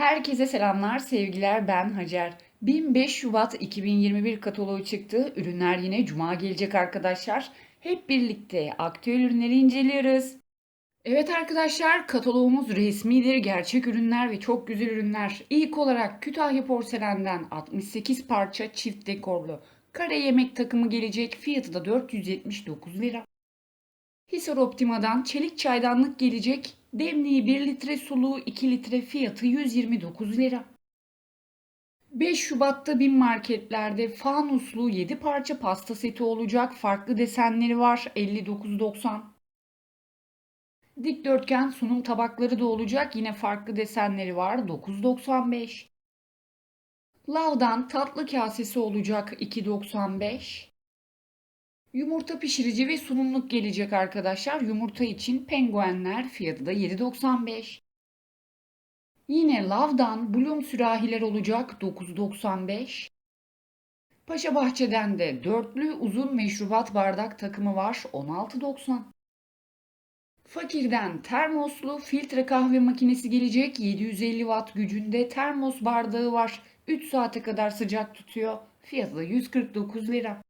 Herkese selamlar, sevgiler. Ben Hacer. 15 Şubat 2021 kataloğu çıktı. Ürünler yine cuma gelecek arkadaşlar. Hep birlikte aktüel ürünleri inceliyoruz. Evet arkadaşlar, kataloğumuz resmidir. Gerçek ürünler ve çok güzel ürünler. İlk olarak Kütahya Porselen'den 68 parça çift dekorlu kare yemek takımı gelecek. Fiyatı da 479 lira. Hisar Optima'dan çelik çaydanlık gelecek. Demliği 1 litre suluğu 2 litre fiyatı 129 lira. 5 Şubat'ta bin marketlerde fanuslu 7 parça pasta seti olacak. Farklı desenleri var. 59.90. Dikdörtgen sunum tabakları da olacak. Yine farklı desenleri var. 9.95. Lav'dan tatlı kasesi olacak. 2.95. Yumurta pişirici ve sunumluk gelecek arkadaşlar. Yumurta için penguenler fiyatı da 7.95. Yine Lav'dan Bloom sürahiler olacak 9.95. Paşa Bahçe'den de dörtlü uzun meşrubat bardak takımı var 16.90. Fakir'den termoslu filtre kahve makinesi gelecek 750 watt gücünde termos bardağı var 3 saate kadar sıcak tutuyor fiyatı da 149 lira.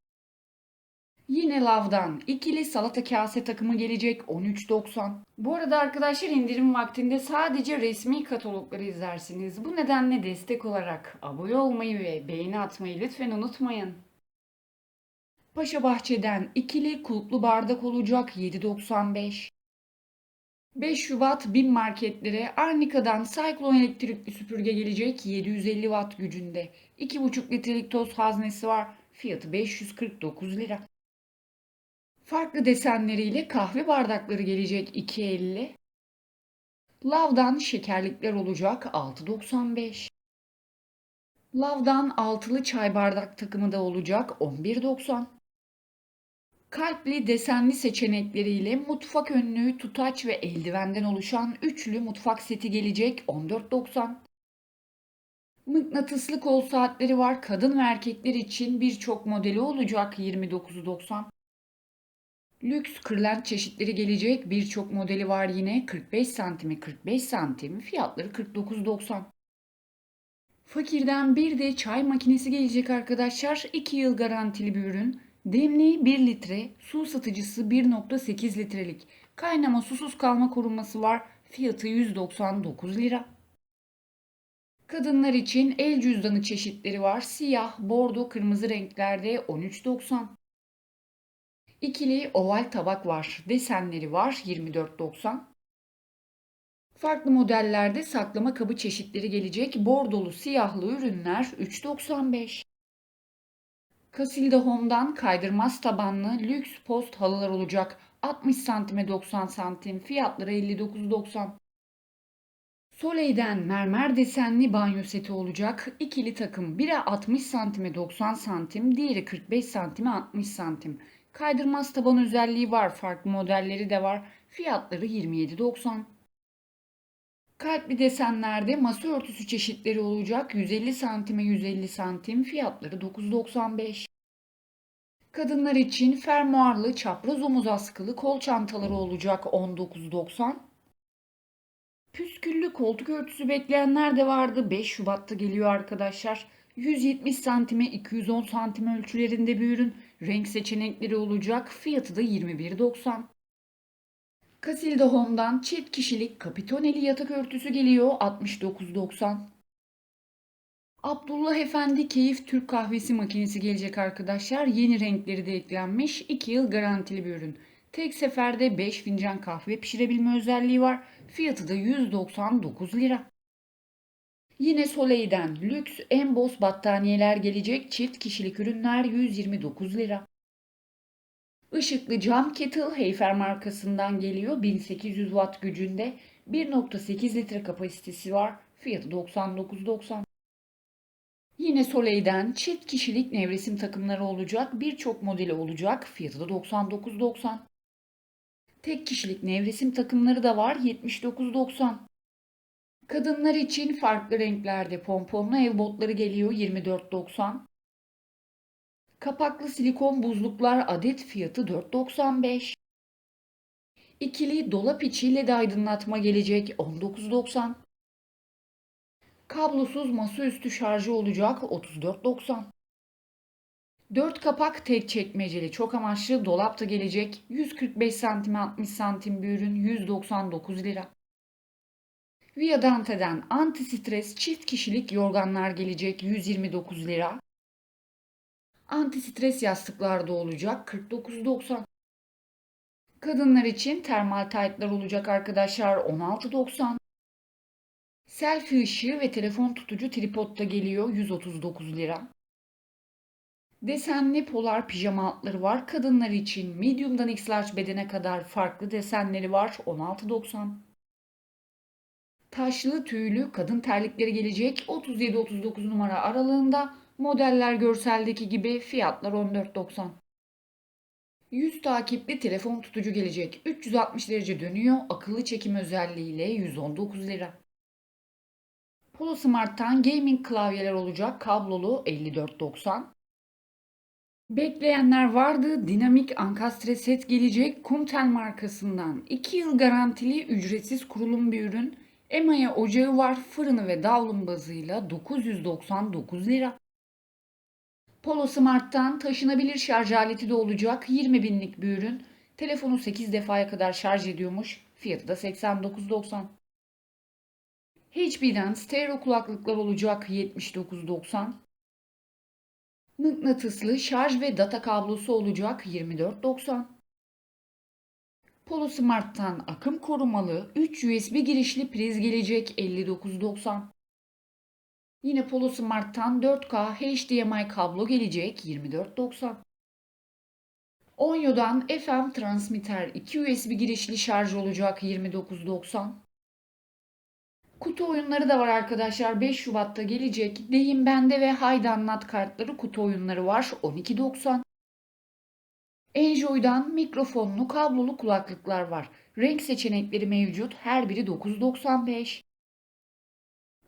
Yine Lav'dan ikili salata kase takımı gelecek 13.90. Bu arada arkadaşlar indirim vaktinde sadece resmi katalogları izlersiniz. Bu nedenle destek olarak abone olmayı ve beğeni atmayı lütfen unutmayın. Paşa Bahçe'den ikili kulplu bardak olacak 7.95. 5 Şubat BİM marketlere Arnica'dan Cyclone elektrikli süpürge gelecek 750 watt gücünde. 2,5 litrelik toz haznesi var. Fiyatı 549 lira. Farklı desenleriyle kahve bardakları gelecek 2.50. Lav'dan şekerlikler olacak 6.95. Lav'dan altılı çay bardak takımı da olacak 11.90. Kalpli desenli seçenekleriyle mutfak önlüğü, tutaç ve eldivenden oluşan üçlü mutfak seti gelecek 14.90. Mıknatıslı kol saatleri var. Kadın ve erkekler için birçok modeli olacak 29.90. Lüks kırlent çeşitleri gelecek. Birçok modeli var yine. 45 santimi 45 santim. Fiyatları 49.90. Fakirden bir de çay makinesi gelecek arkadaşlar. 2 yıl garantili bir ürün. Demliği 1 litre, su ısıtıcısı 1.8 litrelik. Kaynama susuz kalma korunması var. Fiyatı 199 lira. Kadınlar için el cüzdanı çeşitleri var. Siyah, bordo, kırmızı renklerde 13.90. İkili oval tabak var. Desenleri var 24.90. Farklı modellerde saklama kabı çeşitleri gelecek. Bordolu siyahlı ürünler 3.95. Casilda Home'dan kaydırmaz tabanlı lüks post halılar olacak. 60 santime 90 santim. Fiyatları 59.90. Soleil'den mermer desenli banyo seti olacak. İkili takım. Biri 60 santime 90 santim, diğeri 45 santime 60 santim. Kaydırmaz taban özelliği var. Farklı modelleri de var. Fiyatları 27.90. Kalpli desenlerde masa örtüsü çeşitleri olacak. 150 santime 150 santim. Fiyatları 9.95. Kadınlar için fermuarlı çapraz omuz askılı kol çantaları olacak 19.90. Püsküllü koltuk örtüsü bekleyenler de vardı. 5 Şubat'ta geliyor arkadaşlar. 170 santime 210 santim ölçülerinde bir ürün. Renk seçenekleri olacak. Fiyatı da 21.90. Casilda Home'dan çift kişilik kapitoneli yatak örtüsü geliyor 69.90. Abdullah Efendi Keyif Türk Kahvesi makinesi gelecek arkadaşlar. Yeni renkleri de eklenmiş. 2 yıl garantili bir ürün. Tek seferde 5 fincan kahve pişirebilme özelliği var. Fiyatı da 199 lira. Yine Soleil'den lüks emboss battaniyeler gelecek. Çift kişilik ürünler 129 lira. Işıklı cam kettle Heyfer markasından geliyor. 1800 watt gücünde 1.8 litre kapasitesi var. Fiyatı 99.90. Yine Soleil'den çift kişilik nevresim takımları olacak. Birçok modeli olacak. Fiyatı da 99.90. Tek kişilik nevresim takımları da var. 79.90. Kadınlar için farklı renklerde pomponlu ev botları geliyor 24.90. Kapaklı silikon buzluklar adet fiyatı 4.95. İkili dolap içi led aydınlatma gelecek 19.90. Kablosuz masaüstü şarjı olacak 34.90. 4 kapak tek çekmeceli çok amaçlı dolap da gelecek 145 santim 60 santim bir ürün 199 lira. Via Dante'den anti stres çift kişilik yorganlar gelecek 129 lira. Anti stres yastıklar da olacak 49.90. Kadınlar için termal taytlar olacak arkadaşlar 16.90. Selfie ışığı ve telefon tutucu tripod da geliyor 139 lira. Desenli polar pijama altları var. Kadınlar için medium'dan x large bedene kadar farklı desenleri var 16.90. Taşlı tüylü kadın terlikleri gelecek 37-39 numara aralığında. Modeller görseldeki gibi fiyatlar 14.90. 100 takipli telefon tutucu gelecek. 360 derece dönüyor. Akıllı çekim özelliğiyle 119 lira. Polo Smart'tan gaming klavyeler olacak. Kablolu 54.90. Bekleyenler vardı. Dinamik ankastre set gelecek. Kumtel markasından 2 yıl garantili ücretsiz kurulum bir ürün. Emaya ocağı var. Fırını ve davlumbazıyla 999 lira. Polo Smart'tan taşınabilir şarj aleti de olacak. 20 binlik bir ürün. Telefonu 8 defaya kadar şarj ediyormuş. Fiyatı da 89.90. HP'den stereo kulaklıklar olacak 79.90. Mıknatıslı şarj ve data kablosu olacak 24.90. Polo Smart'tan akım korumalı 3 USB girişli priz gelecek 59.90. Yine Polo Smart'tan 4K HDMI kablo gelecek 24.90. Onyo'dan FM transmitter 2 USB girişli şarj olacak 29.90. Kutu oyunları da var arkadaşlar. 5 Şubat'ta gelecek. Deyim Bende ve Haydi Anlat kartları kutu oyunları var. 12.90. Enjoy'dan mikrofonlu kablolu kulaklıklar var. Renk seçenekleri mevcut. Her biri 9.95.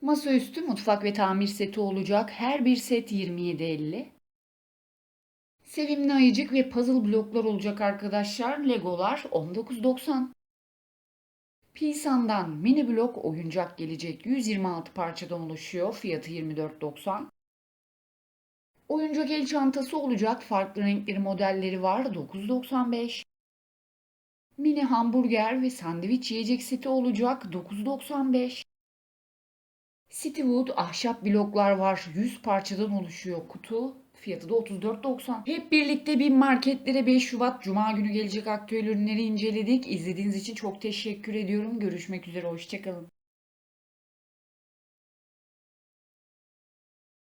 Masaüstü mutfak ve tamir seti olacak. Her bir set 27.50. Sevimli ayıcık ve puzzle bloklar olacak arkadaşlar. Legolar 19.90. Pilsan'dan mini blok oyuncak gelecek. 126 parçadan oluşuyor. Fiyatı 24.90. Oyuncak el çantası olacak. Farklı renkleri modelleri var. 9.95. Mini hamburger ve sandviç yiyecek seti olacak. 9.95. Citywood ahşap bloklar var. 100 parçadan oluşuyor kutu. Fiyatı da 34.90. Hep birlikte bir marketlere 5 Şubat Cuma günü gelecek aktüel ürünleri inceledik. İzlediğiniz için çok teşekkür ediyorum. Görüşmek üzere. Hoşçakalın.